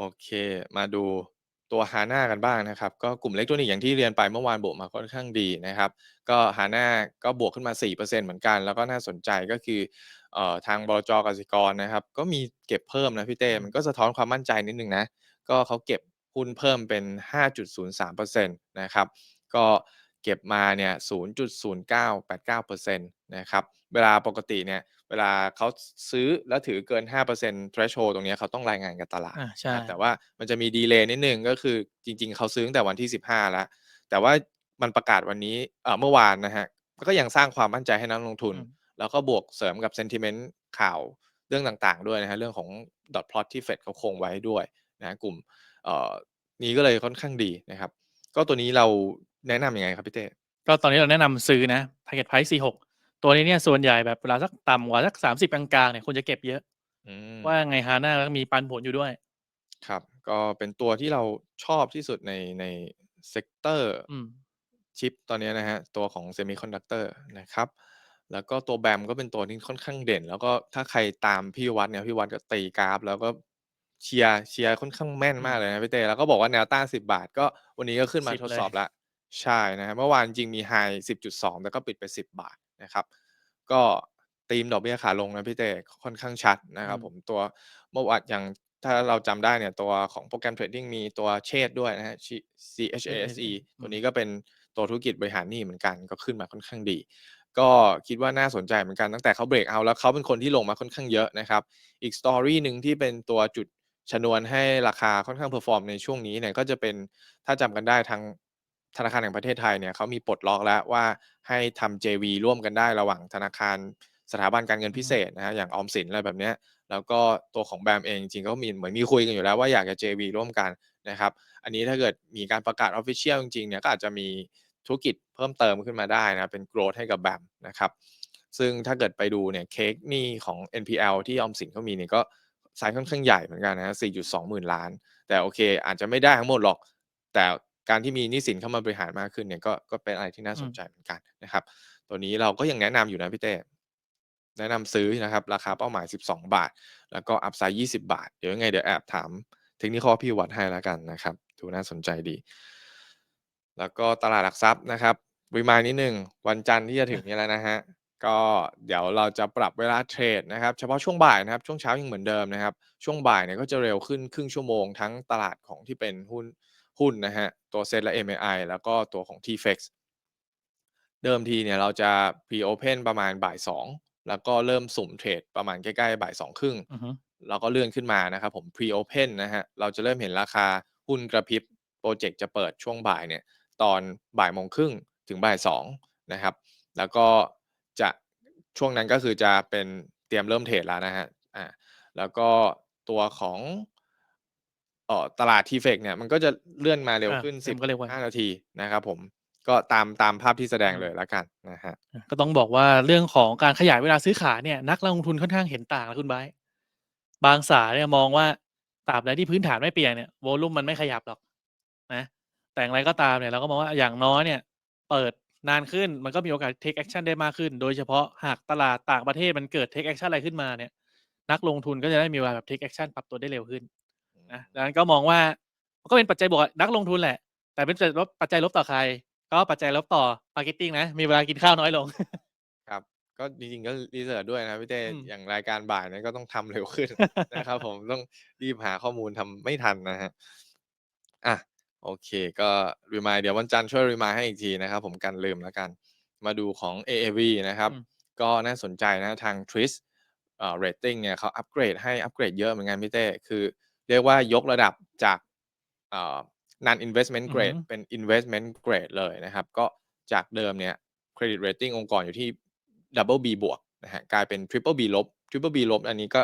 โอเค มาดูตัว HANA กันบ้างนะครับ ก็กลุ่มอิเล็กทรอนิกส์อย่างที่เรียนไปเมื่อวานบวกมาค่อนข้างดีนะครับ ก็ HANA ก็บวกขึ้นมา 4%เหมือนกัน แล้วก็น่าสนใจก็คือเอ่อทางบลจ.กสิกรนะครับ ก็มีเก็บเพิ่มนะพี่เต้ มันก็สะท้อนความมั่นใจนิดหนึ่งนะ ก็เขาเก็บหุ้นเพิ่มเป็น 5.03%นะครับ ก็ เก็บมาเนี่ย0.0989%นะครับ เวลาปกติเนี่ยเวลาเขาซื้อแล้วถือเกิน 5% threshold ตรงเนี้ยเขาต้องรายงานกับตลาดอาใช่แต่ว่ามันจะมีดีเลย์นิดหนึ่งก็คือจริง ๆ เขาซื้อตั้งแต่วันที่ 15 แล้ว แต่ว่ามันประกาศวันนี้เอ่อเมื่อวานนะครับก็ยังสร้างความมั่นใจให้นักลงทุนอืมแล้วก็บวกเสริมกับ sentiment ข่าวเรื่องต่างๆ ด้วยนะครับเรื่องของ dot plot ที่ Fed เขาคงไว้ด้วยนะครับกลุ่มเอ่อนี้ก็เลยค่อนข้างดีนะครับ ก็ตัวนี้เรา แนะนำยังไงครับพี่เต้?ก็ตอนนี้เราแนะนำซื้อนะ target price 46 ตัวนี้เนี่ยส่วนใหญ่แบบเวลาสักต่ำกว่าสัก 30 กลางๆเนี่ยควรจะเก็บเยอะ อืมว่าไง HANA ก็มีปันผลอยู่ด้วย ครับ ก็เป็นตัวที่เราชอบที่สุดในในเซกเตอร์ อืม ชิปตอนเนี้ยนะครับตัวของ Semiconductor นะครับ แล้วก็ตัว BAM ก็เป็นตัวที่ค่อนข้างเด่น แล้วก็ถ้าใครตามพี่วัดเนี่ยพี่วัดก็ตีกราฟ แล้วก็เชียร์เชียร์ค่อนข้างแม่นอืมมากเลยนะพี่เต้แล้วก็บอกว่าแนวต้าน10บาท ก็วันนี้ก็ขึ้นมา10ทดเลยสอบแล้ว ใช่นะครับเมื่อวานจริงๆมี High 10.2แต่ก็ปิดไป 10 บาทนะครับ ก็ธีมดอกเบี้ยขาลงนะพี่เต้ค่อนข้างชัดนะคอืมรับ ผมตัวเมื่อวานอย่างถ้าเราจำได้เนี่ยตัวของโปรแกรมเทรดดิงมีตัว CHASE ด้วยนะครับชิ CHASE อืตัวมนี้ก็เป็นตัวธุรกิจบริหารหนี้เหมือนกันก็ขึ้นมาค่อนข้างดี ก็คิดว่าน่าสนใจเหมือนกันตั้งแต่เขาเบรกเอาต์แล้วเขาเป็นคนที่ลงมาค่อนข้างเยอะนะครับ อีก story หนึ่งที่เป็นตัวจุดชนวนให้ราคาค่อนข้างเพอร์ฟอร์มในช่วงนี้เนี่ยก็จะเป็นถ้าจำกันได้ทาง ธนาคารแห่งประเทศไทยเนี่ยเขามีปลดล็อกแล้วว่าให้ทำ JV ร่วมกันได้ระหว่างธนาคารสถาบันการเงินพิเศษนะครับอย่างออมสินอะไรแบบเนี้ยแล้วก็ตัวของ BAM เองจริงๆก็มีเหมือนมีคุยกันอยู่แล้วว่าอยากจะ JV ร่วมกันนะครับอันนี้ถ้าเกิดมีการประกาศ Official จริงๆเนี่ยก็อาจจะมีธุรกิจเพิ่มเติมขึ้นมาได้นะเป็น growth ให้กับ BAM นะครับซึ่งถ้าเกิดไปดูเนี่ยเค้กหนี้ของ NPL ที่ออมสินเขามีเนี่ยก็ไซซ์ค่อนข้างใหญ่เหมือนกันนะ4.2 หมื่นล้าน แต่โอเคอาจจะไม่ได้ทั้งหมดหรอก แต่ การที่มีหนี้สินเข้ามาบริหารมากขึ้นเนี่ยก็ก็เป็นอะไรที่น่าอืมสนใจเหมือนกันนะครับ ตัวนี้เราก็ยังแนะนำอยู่นะพี่เต้แนะนำซื้อนะครับ ราคาเป้าหมาย 12 บาท แล้วก็อัปไซด์20 บาท เดี๋ยวยังไงเดี๋ยวแอบถาม Technical พี่วัดให้แล้วกันนะครับดูน่าสนใจดี แล้วก็ตลาดหลักทรัพย์นะครับ remind นิดหนึ่งวันจันทร์ที่จะถึงนี้แล้วนะครับก็เดี๋ยวเราจะปรับเวลาเทรดนะครับ เฉพาะช่วงบ่ายนะครับ ช่วงเช้ายังเหมือนเดิมนะครับ ช่วงบ่ายเนี่ยก็จะเร็วขึ้นครึ่งชั่วโมงทั้งตลาดของที่เป็นหุ้น หุ้นนะครับตัว SET และ MAI แล้วก็ตัวของ TFEX เดิมทีเนี่ยเราจะ Pre-open ประมาณบ่าย2แล้วก็เริ่มสุ่มเทรดประมาณใกล้ๆบ่าย2:30อือฮึแล้วก็เลื่อนขึ้นมานะครับผม Pre-open นะครับเราจะเริ่มเห็นราคาหุ้นกระพริบพรอเจกต์จะเปิดช่วงบ่ายเนี่ย ตอนบ่ายโมงครึ่งถึงบ่าย2นะครับ แล้วก็จะช่วงนั้นก็คือจะเป็นเตรียมเริ่มเทรดแล้วนะครับอาแล้วก็ตัวของเอ่อตลาด TFEX เนี่ยมันก็จะเลื่อนมาเร็วอาขึ้นเริ่มก็เร็วกว่า15นาทีนะครับผมก็ตามตามภาพที่แสดงอืมเลยแล้วกันนะครับอาก็ต้องบอกว่าเรื่องของการขยายเวลาซื้อขายเนี่ยนักลงทุนค่อนข้างเห็นต่างนะคุณไบร์ทบางสายเนี่ยมองว่าตราบใดที่พื้นฐานไม่เปลี่ยนเนี่ยวอลลุ่มมันไม่ขยับหรอกนะแต่อย่างไรก็ตามเนี่ยเราก็มองว่าอย่างน้อยเนี่ย เปิดนานขึ้นมันก็มีโอกาส take action ได้มากขึ้น โดยเฉพาะหากตลาดต่างประเทศมันเกิด take action อะไรขึ้นมาเนี่ย นักลงทุนก็จะได้มีเวลาแบบ take action ปรับตัวได้เร็วขึ้น นะดังนั้นก็มองว่ามันก็เป็นปัจจัยบวกกับนักลงทุนแหละ แต่เป็นปัจจัยลบปัจจัยลบต่อใคร ก็ปัจจัยลบต่อ marketing นะ มีเวลากินข้าวน้อยลง ครับ ก็จริงๆก็รีเซิร์ชด้วยนะพี่เต้อืมอย่างรายการบ่ายเนี่ยก็ต้องทำเร็วขึ้นนะครับ ผมต้องรีบหาข้อมูลทำไม่ทันนะครับอะโอเค ก็ remind เดี๋ยววันจันทร์ช่วย remind ให้อีกทีนะครับ ผมกันลืมแล้วกัน มาดูของ AAV นะครับอืมก็น่าสนใจนะทาง TWIST เอ่อเรตติงเนี่ยเขาอัปเกรดให้อัปเกรดเยอะเหมือนกันพี่เต้คือ เรียกว่ายกระดับจากเอ่อ non investment อือฮึ grade เป็น investment grade เลยนะครับ ก็จากเดิมเนี่ยเครดิตเรตติงองค์กรอยู่ที่ Double B บวกนะครับกลายเป็น Triple B ลบ Triple B ลบอันนี้ก็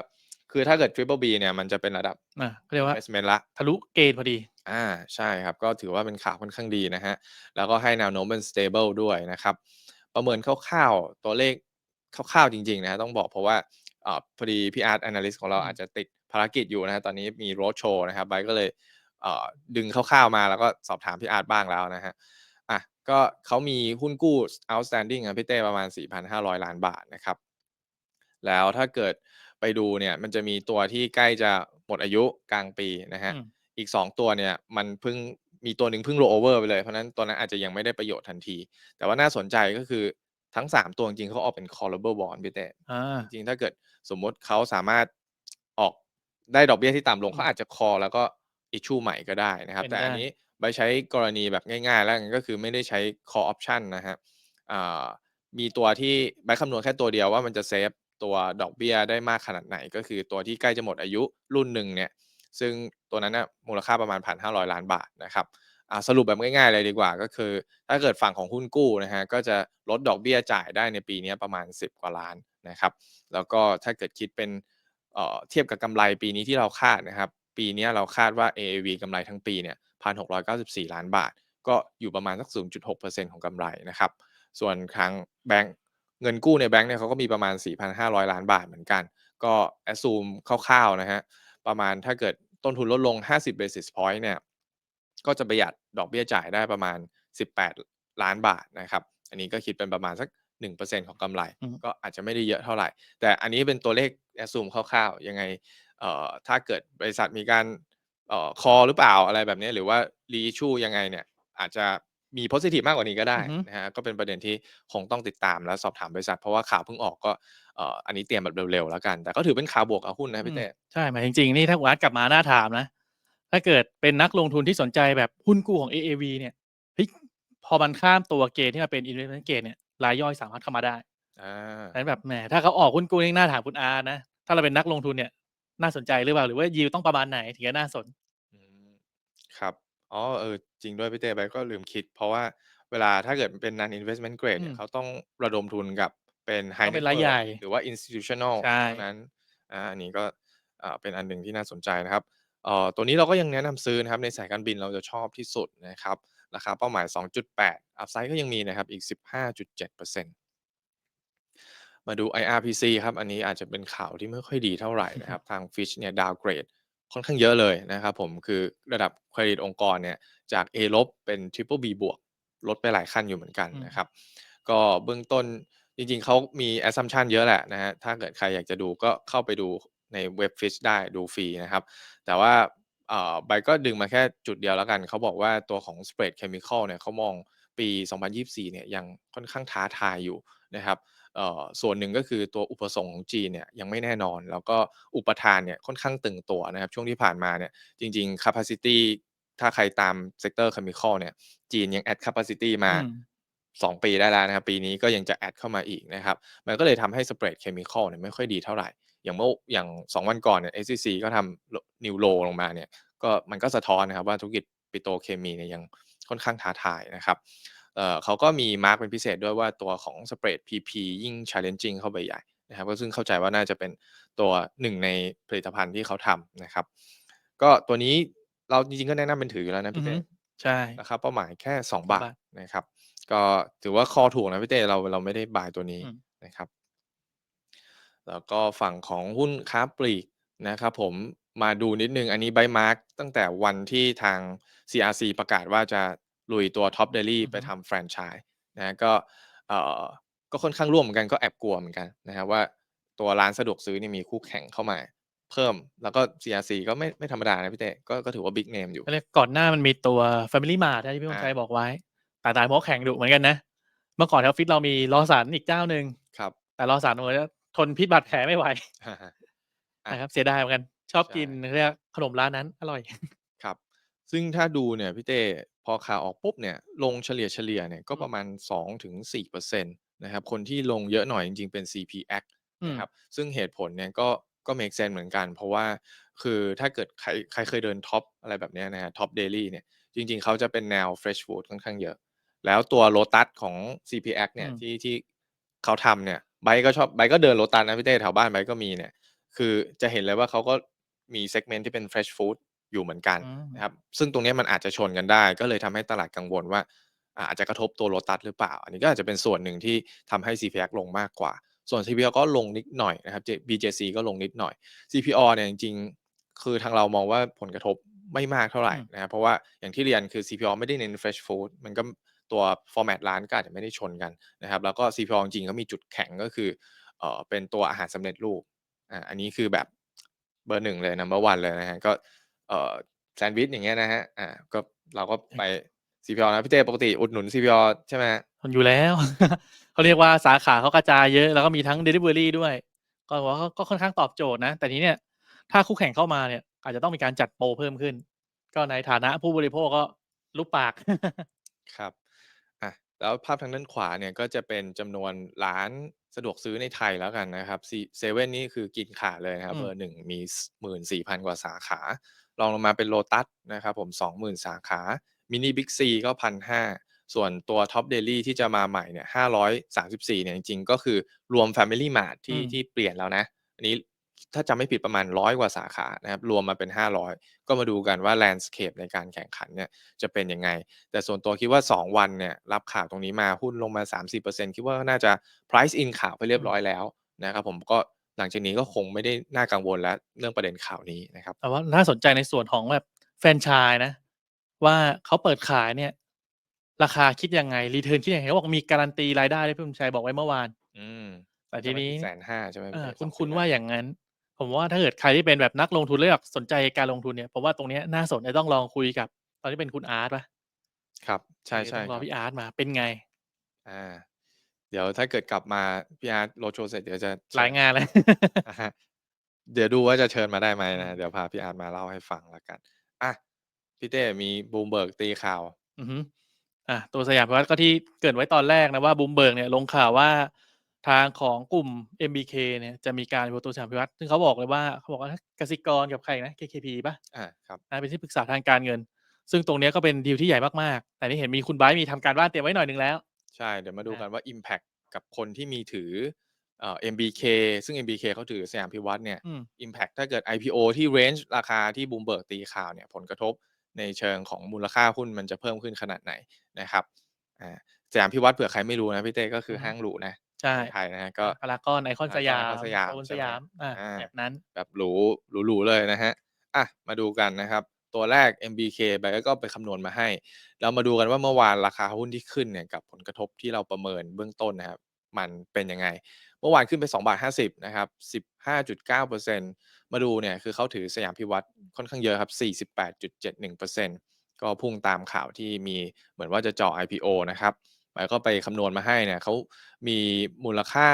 คือถ้าเกิด Triple B เนี่ยมันจะเป็นระดับอาเขาเรียกว่า investment แล้วทะลุเกณฑ์พอดีอาใช่ครับ ก็ถือว่าเป็นข่าวค่อนข้างดีนะครับแล้วก็ให้แนวโน้มเป็นสเตเบิลด้วยนะครับ ประเมินคร่าวๆตัวเลขคร่าวๆจริงๆนะครับต้องบอกเพราะว่าอ่าพอดีพี่อาร์ต Analyst ของเราอืมอาจจะติด ภารกิจอยู่นะครับตอนนี้มี road show นะครับไบร์ทก็เลยเอ่อดึงคร่าวๆมาแล้วก็สอบถามพี่อาร์ตบ้างแล้วนะครับอะก็เขามีหุ้นกู้ outstanding อะพี่เต้ประมาณ 4,500 ล้านบาทนะครับ แล้วถ้าเกิดไปดูเนี่ยมันจะมีตัวที่ใกล้จะหมดอายุกลางปีนะฮะอืมอีก 2 ตัวเนี่ยมันเพิ่งมีตัวหนึ่งเพิ่ง roll over ไปเลย เพราะฉะนั้นตัวนั้นอาจจะยังไม่ได้ประโยชน์ทันที แต่ว่าน่าสนใจก็คือทั้ง 3 ตัวจริงๆเขาออกเป็น callable bond พี่เต้อาจริงๆถ้าเกิดสมมุติเขาสามารถออก ได้ดอกเบี้ยที่ต่ำลงอืมเขาอาจจะ call แล้วก็ issue ใหม่ก็ได้นะครับเป็นแต่อันได้นี้ใบใช้กรณีแบบง่าย ๆ แล้วกันก็คือไม่ได้ใช้ call option นะครับอ่ามีตัวที่ใบคำนวณแค่ตัวเดียวว่ามันจะเซฟตัวดอกเบี้ยได้มากขนาดไหน ก็คือตัวที่ใกล้จะหมดอายุรุ่นหนึ่งเนี่ย ซึ่งตัวนั้นน่ะมูลค่าประมาณ1,500ล้านบาทนะครับอ่าสรุปแบบง่ายๆเลยดีกว่า ก็คือ ถ้าเกิดฝั่งของหุ้นกู้นะครับก็จะลดดอกเบี้ยจ่ายได้ในปีเนี้ยประมาณ 10 กว่าล้านนะครับ แล้วก็ถ้าเกิดคิดเป็น เอ่อเทียบกับกำไรปีนี้ที่เราคาดนะครับ ปีเนี้ยเราคาดว่า AAV กำไรทั้งปีเนี่ย1,694 ล้านบาท ก็อยู่ประมาณสัก 0.6%ของกำไรนะครับ ส่วนทางแบงก์เงินกู้ในแบงก์เนี่ยเขาก็มีประมาณ 4,500 ล้านบาทเหมือนกัน ก็ assume คร่าวๆนะครับประมาณถ้าเกิดต้นทุนลดลง 50 basis point เนี่ย ก็จะประหยัดดอกเบี้ยจ่ายได้ประมาณ 18 ล้านบาทนะครับ อันนี้ก็คิดเป็นประมาณสัก 1%ของกำไรอืมก็อาจจะไม่ได้เยอะเท่าไรแต่อันนี้เป็นตัวเลข assume คร่าวๆยังไงเอ่อถ้าเกิดบริษัทมีการเอ่อ call หรือเปล่าอะไรแบบเนี้ยหรือว่า reissue ยังไงเนี่ยอาจจะมี positive มากกว่านี้ก็ได้อือฮึนะครับก็เป็นประเด็นที่คงต้องติดตามและสอบถามบริษัท เพราะว่าข่าวเพิ่งออกก็เอ่ออันนี้เตรียมแบบเร็วๆแล้วกัน แต่ก็ถือเป็นข่าวบวกกับหุ้นนะอืพี่มเต้ใช่หมายจริงๆ นี่ถ้าคุณอาร์ตกลับมาน่าถามนะ ถ้าเกิดเป็นนักลงทุนที่สนใจแบบหุ้นกู้ของ AAV เนี่ยเฮ้ยพอมันข้ามตัวเกณฑ์ที่มาเป็น investment grade เนี่ยรายย่อยสามารถเข้ามาได้ อาดังนั้นแบบแหมถ้าเขาออกหุ้นกู้นี่น่าถามคุณอาร์ตนะ ถ้าเราเป็นนักลงทุนเนี่ย น่าสนใจหรือเปล่า หรือว่า yield ต้องประมาณไหนถึงจะน่าสน อืมครับ อ๋อ เออ จริงด้วยพี่เต้ไบก็ลืมคิด เพราะว่าเวลาถ้าเกิดเป็น non investment grade อืเนี่ยมเขาต้องระดมทุนกับเป็น ต้ high องเป็ net นรายใหญ่ worth หรือว่า institutional ใช่ เท่านั้นอาอันนี้ก็ อ่า เป็นอันหนึ่งที่น่าสนใจนะครับ เอ่อ ตัวนี้เราก็ยังแนะนำซื้อนะครับ ในสายการบินเราจะชอบที่สุดนะครับ ราคาเป้าหมาย 2.8 อัพไซด์ก็ยังมีนะครับ อีก 15.7% มาดู IRPC ครับ อันนี้อาจจะเป็นข่าวที่ไม่ค่อยดีเท่าไรนะครับ ทาง Fitch เนี่ยดาวน์เกรดค่อนข้างเยอะเลยนะครับผมคือระดับเครดิตองค์กรเนี่ยจาก A ลบเป็น Triple B บวกลดไปหลายขั้นอยู่เหมือนกันอืมนะครับ ก็เบื้องต้นจริงๆเขามี assumption เยอะแหละนะครับถ้าเกิดใครอยากจะดูก็เข้าไปดูในเว็บ Fitch ได้ดูฟรีนะครับ แต่ว่าเอ่อไบก็ดึงมาแค่จุดเดียวแล้วกัน เขาบอกว่าตัวของ Spread Chemical เนี่ยเขามองปี 2024 เนี่ยยังค่อนข้างท้าทายอยู่นะครับเอ่อ ส่วนหนึ่งก็คือตัวอุปสงค์ของจีนเนี่ยยังไม่แน่นอน แล้วก็อุปทานเนี่ยค่อนข้างตึงตัวนะครับ ช่วงที่ผ่านมาเนี่ยจริงๆ Capacity ถ้าใครตาม Sector Chemical เนี่ยจีนยัง add Capacity มาอืม2ปีได้แล้วนะครับ ปีนี้ก็ยังจะ add เข้ามาอีกนะครับ มันก็เลยทำให้ Spread Chemical เนี่ยไม่ค่อยดีเท่าไรอย่างเมื่ออย่าง2วันก่อนเนี่ย SCC ก็ทำล New Low ลงมาเนี่ยก็มันก็สะท้อนนะครับว่าธุรกิจปิโตรเคมีเนี่ยยังค่อนข้างท้าทายนะครับ เอ่อเขาก็มีมาร์กเป็นพิเศษด้วยว่าตัวของ Spread PP ยิ่ง challenging เข้าไปใหญ่นะครับก็ซึ่งเข้าใจว่าน่าจะเป็นตัวหนึ่งในผลิตภัณฑ์ที่เขาทำนะครับ ก็ตัวนี้เราจริงๆก็แนะนำเป็นถืออยู่แล้วนะอืพี่อฮึเต้ใช่ราคาเป้าหมายแค่2 2บาบาททนะครับ ก็ถือว่า call ถูกนะพี่เต้เราเราไม่ได้ buy ตัวนี้อืมนะครับ แล้วก็ฝั่งของหุ้นค้าปลีกนะครับ ผมมาดูนิดหนึ่งอันนี้ไบมาร์กตั้งแต่วันที่ทาง CRC ประกาศว่าจะ ลุยตัว Top Dairy อือไปฮึทำแฟรนไชส์นะครับก็เอ่อก็ค่อนข้างร่วมเหมือนกันก็แอบกลัวเหมือนกันนะครับว่าตัวร้านสะดวกซื้อนี่มีคู่แข่งเข้ามาเพิ่ม แล้วก็ CRC ก็ไม่ไม่ธรรมดานะพี่เต้ก็ก็ถือว่า Big Name อยู่เขาเรียกก่อนหน้ามันมีตัว Family Mart นะที่พี่ธงอาชัยบอกไว้แต่ตายเพราะแข่งดุเหมือนกันนะ เมื่อก่อนที่ออฟฟิศเรามี Lawson อีกเจ้าหนึ่งครับ แต่ Lawson บอกว่าทนพิษบาดแผลไม่ไหวอานะครับเสียดายเหมือนกัน ชอบใช่กินเขาเรียกขนมร้านนั้นอร่อยครับ ซึ่งถ้าดูเนี่ยพี่เต้ พอข่าวออกปุ๊บเนี่ยลงเฉลี่ยๆเนี่ยก็อืปมระมาณ 2-4%นะครับคนที่ลงเยอะหน่อยจริงๆเป็น CPX อืนะมครับซึ่งเหตุผลเนี่ยก็ก็เมกเซนส์เหมือนกัน เพราะว่าคือถ้าเกิดใครใครเคยเดินท็อปอะไรแบบเนี้ยนะครับ Top Dairy เนี่ยจริงๆ เขาจะเป็นแนว Fresh Food ค่อนข้างเยอะ แล้วตัว Lotus ของ CPX อืเนี่ยมที่ที่เขาทำเนี่ยไบร์ทก็ชอบไบร์ทก็เดิน Lotus นะพี่เต้แถวบ้านไบร์ทก็มีเนี่ยคือจะเห็นเลยว่าเขาก็มี segment ที่เป็น Fresh Food อยู่เหมือนกันอืมนะครับ ซึ่งตรงเนี้ยมันอาจจะชนกันได้ ก็เลยทำให้ตลาดกังวลว่าอ่าอาจจะกระทบตัว Lotus หรือเปล่า อันนี้ก็อาจจะเป็นส่วนหนึ่งที่ทำให้ CPX ลงมากกว่า ส่วน CPO ก็ลงนิดหน่อยนะครับเจ BJC ก็ลงนิดหน่อย CPO เนี่ยจริงๆ คือทางเรามองว่าผลกระทบไม่มากเท่าไรอืมนะครับเพราะว่าอย่างที่เรียนคือ CPO ไม่ได้เน้น Fresh Food มันก็ตัว format ร้านก็อาจจะไม่ได้ชนกันนะครับ แล้วก็ CPO จริงๆเขามีจุดแข็งก็คือเอ่อเป็นตัวอาหารสำเร็จรูปอ่าอันนี้คือแบบเบอร์1เลย Number 1เลยนะครับก็ เอ่อแซนด์วิชอย่างเงี้ยนะครับอ่าก็เราก็ไป CPO นะพี่เต้ปกติอุดหนุน CPO ใช่ไหมครับ?อยู่แล้ว เขาเรียกว่าสาขาเขากระจายเยอะแล้วก็มีทั้งดิลิเวอรีด้วย ก็ถือว่าก็ค่อนข้างตอบโจทย์นะ แต่ทีนี้เนี่ย ถ้าคู่แข่งเข้ามาเนี่ย อาจจะต้องมีการจัดโปรเพิ่มขึ้น ก็ในฐานะผู้บริโภคก็รูปปากครับอ่าแล้วภาพทางด้านขวาเนี่ยก็จะเป็นจำนวนร้านสะดวกซื้อในไทยแล้วกันนะครับซีเซเว่นนี่คือกินขาดเลยนะครัอืบมเบอร์1มีส14,000กว่าสาขา รองลงมาเป็น Lotus นะครับผม 20,000 สาขามินิบิ๊กซีก็1,500ส่วนตัว Top Deli ที่จะมาใหม่เนี่ย534เนี่ยจริงๆ ก็คือรวม FamilyMart อืที่มที่เปลี่ยนแล้วนะ อันนี้ถ้าจำไม่ผิดประมาณ100กว่าสาขานะครับ รวมมาเป็น 500 ก็มาดูกันว่า landscape ในการแข่งขันเนี่ยจะเป็นยังไง แต่ส่วนตัวคิดว่า 2 วันเนี่ยรับข่าวตรงนี้มาหุ้นลงมา 30%คิดว่าน่าจะ price in ข่าวไปเรีอืมยบร้อยแล้วนะครับผมก็ หลังจากนี้ก็คงไม่ได้น่ากังวลแล้วเรื่องประเด็นข่าวนี้นะครับแต่ว่าน่าสนใจในส่วนของแบบแฟรนไชส์นะ ว่าเขาเปิดขายเนี่ย ราคาคิดยังไงรีเทิร์นคิดยังไงเขาบอกมีการันตีรายได้ด้วยพี่ธงชัยบอกไว้เมื่อวาน อืมแต่จะทีไม่นี้ถึง150,000ใช่ไหมเอพี่อเต้คุ2้ปีนแรๆว่ากอย่างงั้น ผมว่าถ้าเกิดใครที่เป็นแบบนักลงทุนแล้วอยากสนใจการลงทุนเนี่ยผมว่าตรงเนี้ยน่าสนจะต้องลองคุยกับ ตอนนี้เป็นคุณอาร์ตเปล่า?ครับ ใชเออต้่องๆรอครับพี่อาร์ตมาเป็นไง?อาเดี๋ยวถ้าเกิดกลับมาพี่อาร์ตโรดโชว์เสร็จเดี๋ยวจะเชหลาิยญงานเลยอะฮะเดี๋ยวดูว่าจะเชิญมาได้ไหมอืนะครับมเดี๋ยวพาพี่อาร์ตมาเล่าให้ฟังแล้วกันอะพี่เต้มี Bloomberg ตีข่าว อือฮึอ่าตัวสยามพิวัตรก็ที่เกริ่นไว้ตอนแรกนะว่า Bloomberg เนี่ยลงข่าวว่าทางของกลุ่ม MBK เนี่ยจะมีการ IPO ตัวสยามพิวัตรซึ่งเขาบอกเลยว่าเขาบอกว่ากสิกรกับใครอีกนะ KKP เปล่า?อาครับอาเป็นที่ปรึกษาทางการเงิน ซึ่งตรงเนี้ยก็เป็นดีลที่ใหญ่มากๆ แต่นี่เห็นมีคุณไบร์ทมีทำการบ้านเตรียมไว้หน่อยหนึ่งแล้ว ใช่ เดี๋ยวมาดูอากันว่าอิมแพกต์กับคนที่มีถือเอ่อ MBK ซึ่ง MBK เขาถือสยามพิวัตรเนี่ย อืมอิมแพกต์ถ้าเกิด IPO ที่เรนจ์ราคาที่ Bloomberg ตีข่าวเนี่ยผลกระทบในเชิงของมูลค่าหุ้นมันจะเพิ่มขึ้นขนาดไหนนะครับอาสยามพิวัตรเผื่อใครไม่รู้นะพี่เต้ก็คือือฮึอห้างหรูนะใช่ในไทยนะครับก็ พารากอนไอคอนพาสรากอนยาไอคอมนสยามโซนใชส่ไหมยามอาอาแบบนั้น แบบหรูหรูๆเลยนะครับอะมาดูกันนะครับ ตัวแรก MBK ไบร์ทก็ไปคำนวณมาให้ เรามาดูกันว่าเมื่อวานราคาหุ้นที่ขึ้นเนี่ยกับผลกระทบที่เราประเมินเบื้องต้นนะครับ มันเป็นยังไง เมื่อวานขึ้นไป2บาทนะครับ15.9%มาดูเนี่ยคือเขาถือสยามพิวัตรค่อนข้างเยอะครับ 48.71%ก็พุ่งตามข่าวที่มีเหมือนว่าจะเจาะ IPO นะครับไบร์ทก็ไปคำนวณมาให้เนี่ยเขามีมูลค่า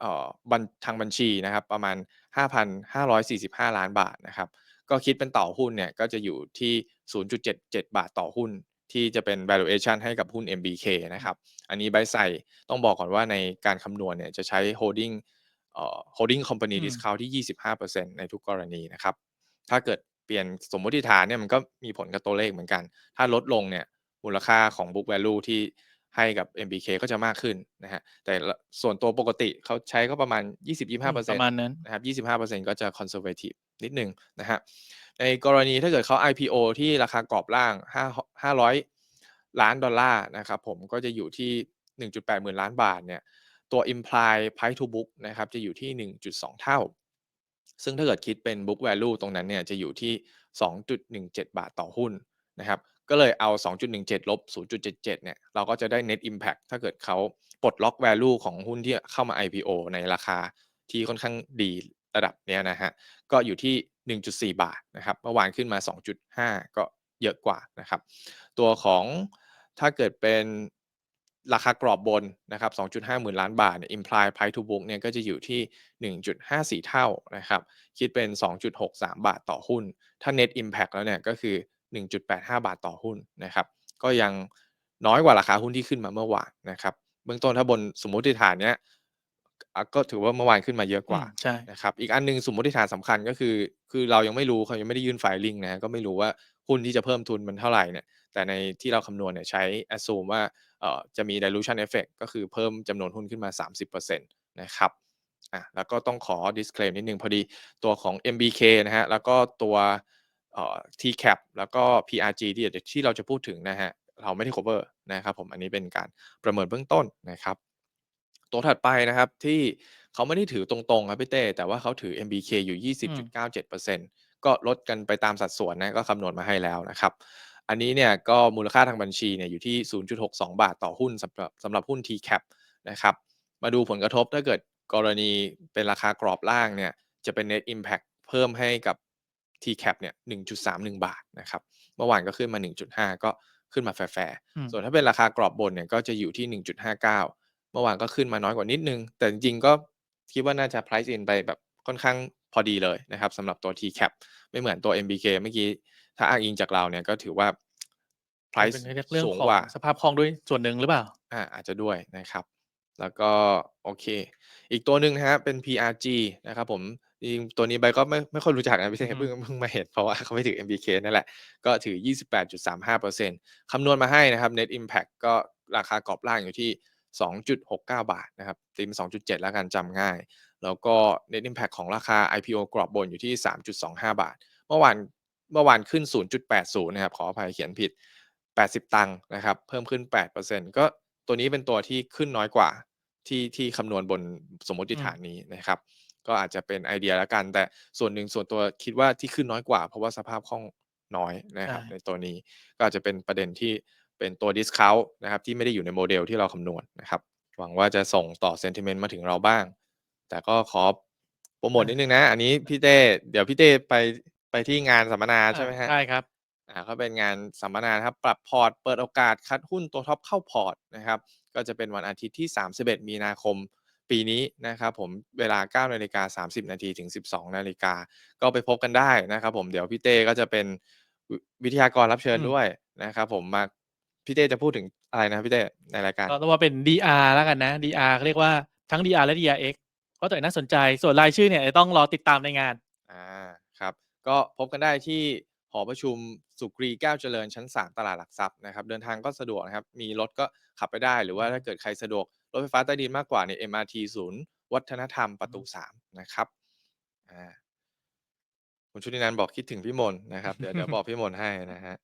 เอ่อบัญทางบัญชีนะครับประมาณ 5,545 ล้านบาทนะครับ ก็คิดเป็นต่อหุ้นเนี่ยก็จะอยู่ที่ 0.77 บาทต่อหุ้น ที่จะเป็น valuation ให้กับหุ้น MBK นะครับ อันนี้ไบร์ทใส่ต้องบอกก่อนว่าในการคำนวณเนี่ยจะใช้ holding เอ่อ holding company อืม discount ที่ 25%ในทุกกรณีนะครับ ถ้าเกิดเปลี่ยนสมมติฐานเนี่ยมันก็มีผลกับตัวเลขเหมือนกัน ถ้าลดลงเนี่ยมูลค่าของ book value ที่ ให้กับ MBK ก็จะมากขึ้นนะครับแต่ลส่วนตัวปกติเขาใช้ก็ประมาณอืมป20-25%ระมาณนั้นนะครับ25%ก็จะ conservative นิดหนึ่งนะครับในกรณีถ้าเกิดเขา IPO ที่ราคากรอบล่างห้าห500ล้านดอลลาร์นะครับผมก็จะอยู่ที่ 1.8 หมื่นล้านบาทเนี่ยตัว imply price to book นะครับจะอยู่ที่ 1.2 เท่า ซึ่งถ้าเกิดคิดเป็น book value ตรงนั้นเนี่ยจะอยู่ที่ 2.17 บาทต่อหุ้นนะครับ ก็เลยเอา 2.17 ลบ 0.77 เนี่ย เราก็จะได้ net impact ถ้าเกิดเขาปลดล็อก value ของหุ้นที่เข้ามา IPO ในราคาที่ค่อนข้างดีระดับเนี้ยนะครับก็อยู่ที่ 1.4 บาทนะครับ เมื่อวานขึ้นมา 2.5 ก็เยอะกว่านะครับ ตัวของถ้าเกิดเป็นราคากรอบบนนะครับ 2.5 หมื่นล้านบาทเนี่ย imply price to book เนี่ยก็จะอยู่ที่ 1.54 เท่านะครับ คิดเป็น 2.63 บาทต่อหุ้น ถ้า net impact แล้วเนี่ยก็คือ 1.85 บาทต่อหุ้นนะครับก็ยังน้อยกว่าราคาหุ้นที่ขึ้นมาเมื่อวานนะครับเบื้องต้นถ้าบนสมมุติฐานเนี้ยอ่าก็ถือว่าเมื่อวานขึ้นมาเยอะอกืว่ามใช่นะครับอีกอันหนึ่งสมมุติฐานสำคัญก็คือ คือเรายังไม่รู้เขายังไม่ได้ยื่น filing นะครับก็ไม่รู้ว่าหุ้นที่จะเพิ่มทุนมันเท่าไรเนี่ยแต่ในที่เราคำนวณเนี่ยใช้ assume ว่าเอ่อจะมี dilution effect ก็คือเพิ่มจำนวนหุ้นขึ้นมา 30%นะครับอะแล้วก็ต้องขอ disclaim นิดหนึ่งพอดีตัวของ MBK นะครับแล้วก็ตัว เอ่อ TCAP แล้วก็ PRG ที่เดี๋ยวที่เราจะพูดถึงนะครับเราไม่ได้คัฟเวอร์นะครับผมอันนี้เป็นการประเมินเบื้องต้นนะครับ ตัวถัดไปนะครับที่เขาไม่ได้ถือตรงๆครับพี่เต้แต่ว่าเขาถือ MBK อยู่อืม20.97%ก็ลดกันไปตามสัดส่วนนะก็คำนวณมาให้แล้วนะครับ อันนี้เนี่ยก็มูลค่าทางบัญชีเนี่ยอยู่ที่ 0.62 บาทต่อหุ้นสำหรับสำหรับหุ้น TCAP นะครับมาดูผลกระทบถ้าเกิดกรณีเป็นราคากรอบล่างเนี่ยจะเป็น Net Impact เพิ่มให้กับ TCAP เนี่ย1.31บาทนะครับเมื่อวานก็ขึ้นมา1.5ก็ขึ้นมาแฟร์อืมๆส่วนถ้าเป็นราคากรอบบนเนี่ยก็จะอยู่ที่1.59เมื่อวานก็ขึ้นมาน้อยกว่านิดหนึ่งแต่จริงๆก็คิดว่าน่าจะ price in ไปแบบค่อนข้างพอดีเลยนะครับสำหรับตัว TCAP ไม่เหมือนตัว MBK เมื่อกี้ถ้าอ้างอิงจากเราเนี่ยก็ถือว่ามัน price เป็นเรื่องสูงของกว่าสภาพคล่องด้วยส่วนหนึ่งหรือเปล่าอาอาจจะด้วยนะครับ แล้วก็โอเค อีกตัวหนึ่งนะครับเป็น PRG นะครับผม จริงๆตัวนี้ไบร์ทก็ไม่ไม่ค่อยรู้จักนะพี่เต้อือฮึเพิ่งเพิ่งมาเห็นเพราะว่าเขาไปถือ MBK นั่นแหละ ก็ถือ 28.35%คำนวณมาให้นะครับ Net Impact ก็ราคากรอบล่างอยู่ที่ 2.69 บาทนะครับตีเป็น2.7 แล้วกันจำง่าย แล้วก็ Net Impact ของราคา IPO กรอบบนอยู่ที่ 3.25 บาท เมื่อวานเมื่อวานขึ้น 0.80 นะครับ ขออภัยเขียนผิด 80 ตังค์นะครับ เพิ่มขึ้น 8%ก็ตัวนี้เป็นตัวที่ขึ้นน้อยกว่าที่ที่คำนวณบนสมมติฐานนี้นะครับ ก็อาจจะเป็นไอเดียแล้วกัน แต่ส่วนหนึ่งส่วนตัวคิดว่าที่ขึ้นน้อยกว่า เพราะว่าสภาพคล่องน้อยนะครับใช่ในตัวนี้ก็อาจจะเป็นประเด็นที่เป็นตัว discount นะครับที่ไม่ได้อยู่ในโมเดลที่เราคำนวณนะครับ หวังว่าจะส่งต่อ sentiment มาถึงเราบ้าง แต่ก็ขอโปรโมทนิดนึงนะ อันนี้พี่เต้เดี๋ยวพี่เต้ไปไปที่งานสัมมนาใช่ไหมฮะใช่ครับอ่าก็เป็นงานสัมมนานะครับปรับพอร์ต เปิดโอกาสคัดหุ้นตัวท็อปเข้าพอร์ตนะครับ ก็จะเป็นวันอาทิตย์ที่ 31 มีนาคม ปีนี้นะครับผมเวลา9นาฬิกา30 นาทีถึง 12 นาฬิกาก็ไปพบกันได้นะครับผมเดี๋ยวพี่เต้ก็จะเป็นวิวิทยากรรับเชิญอืมด้วยนะครับผมมาพี่เต้จะพูดถึงอะไรนะครับพี่เต้ในรายการก็ต้องว่าเป็น DR แล้วกันนะ DR เขาเรียกว่าทั้ง DR และ DRX ก็ตัวไหนน่าสนใจส่วนรายชื่อเนี่ยต้องรอติดตามในงานอ่าครับก็พบกันได้ที่หอประชุมสุกรีแก้วเจริญชั้น 3 ตลาดหลักทรัพย์นะครับ เดินทางก็สะดวกนะครับ มีรถก็ขับไปได้หรือว่าถ้าเกิดใครสะดวก รถไฟฟ้าใต้ดินมากกว่าใน MRT ศูนย์วัฒนธรรมประตู 3 นะครับอ่าคุณชุตินันท์บอกคิดถึงพี่มนต์นะครับ เดี๋ยวเดี๋ยวบอกพี่มนต์ให้นะฮะ